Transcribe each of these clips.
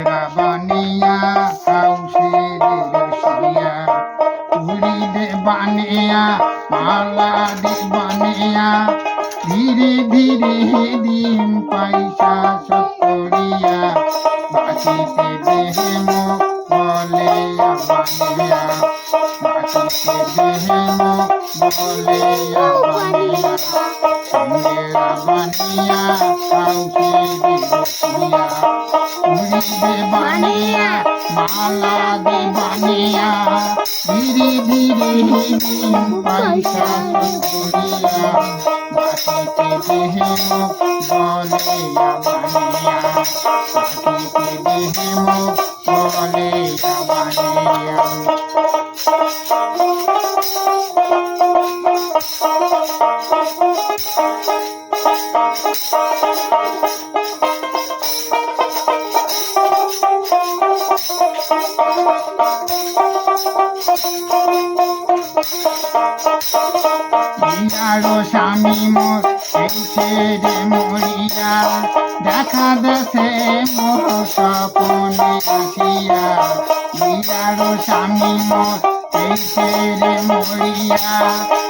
বানিয়া, হাউসের রসিয়া চুরি দে বানিয়া মালা দে বানিয়া, ধীরে ধীরে দিন পয়সা সতরিয়া বাকিতে দেহে মো বলে বানিয়া বাকিতে দেহে মো বলে বানিয়া বানিয়া হাউসের রসিয়া বানিয়া মালা দে বানিয়া ধীরে ধীরে দিন পয়সা করিয়া বাটিতে দেহে মুখ বলে বানিয়া মাটিতে দেহে মুখ বলে বানিয়া বিয়ারো স্বামী মোর ছেড়ে মরিয়া। দেখা দেশে মোর স্বপনে আসিয়া। বিয়ারো স্বামী মোর ছেড়ে মরিয়া।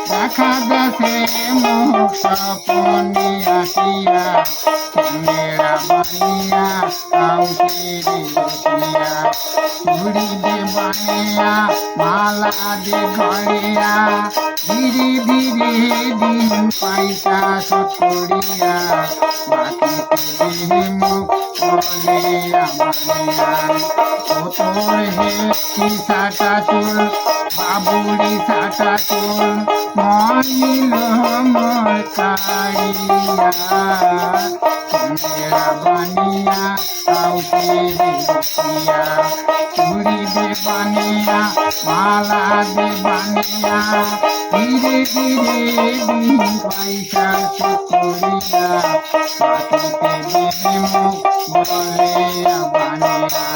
দেখা দেশে মোর স্বপনে আসিয়া। চন্দ্রা বানিয়া বসিয়া চুড়ি দে বানিয়া মালা ভাঙিয়া ধীরে ধীরে দিন পয়সা সতরিয়া বাকিতে দেহে মুখ বলে আমানিয়া ও তোর হে সাটা চুল বাবুড়ি সাটা চুল, মনিল মোর চন্দ্রা বানিয়া চুড়ি দে বানিয়া, মালা দে বানিয়া ধীরে ধীরে পয়সা সুতরিয়া বাকিতে দেহে মুখ বলে বানিয়া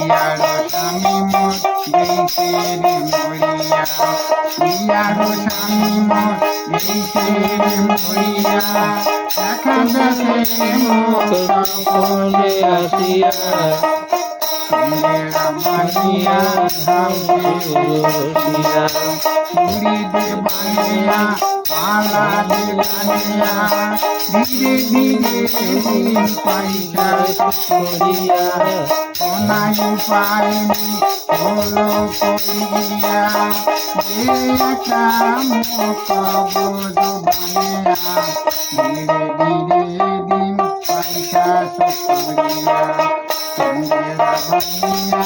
ইয়ারো স্বামী মোর মরিয়া মোর দেখা দেখে মোর সকলে আসিয়া বানিয়া হাউসে রসিয়া চুড়ি দে বানিয়া মালা দে বানিয়া ধীরে ধীরে দিন করিয়া সোনাই পাইনি হলো করিয়া যে একটা মুখ বোধ বানিয়া ধীরে ধীরে দিন সরিয়া চন্দ্রা বানিয়া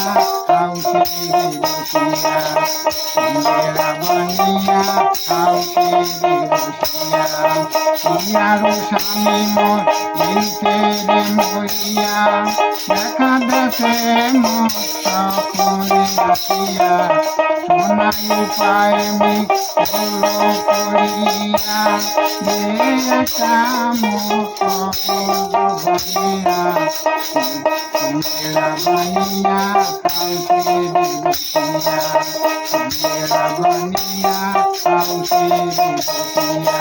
হাউসে বসিয়া চন্দ্রা বানিয়া হাউসে বসিয়া ইয়ারো স্বামী মোর দিতে রে মরিয়া দেখা মোর সপনে আসিয়া সোনাই পায় মি হলো করিয়া একটা মুখ বানিয়া চন্দ্রা বানিয়া হাউসে বসিয়া চন্দ্রা বানিয়া হাউসে বসিয়া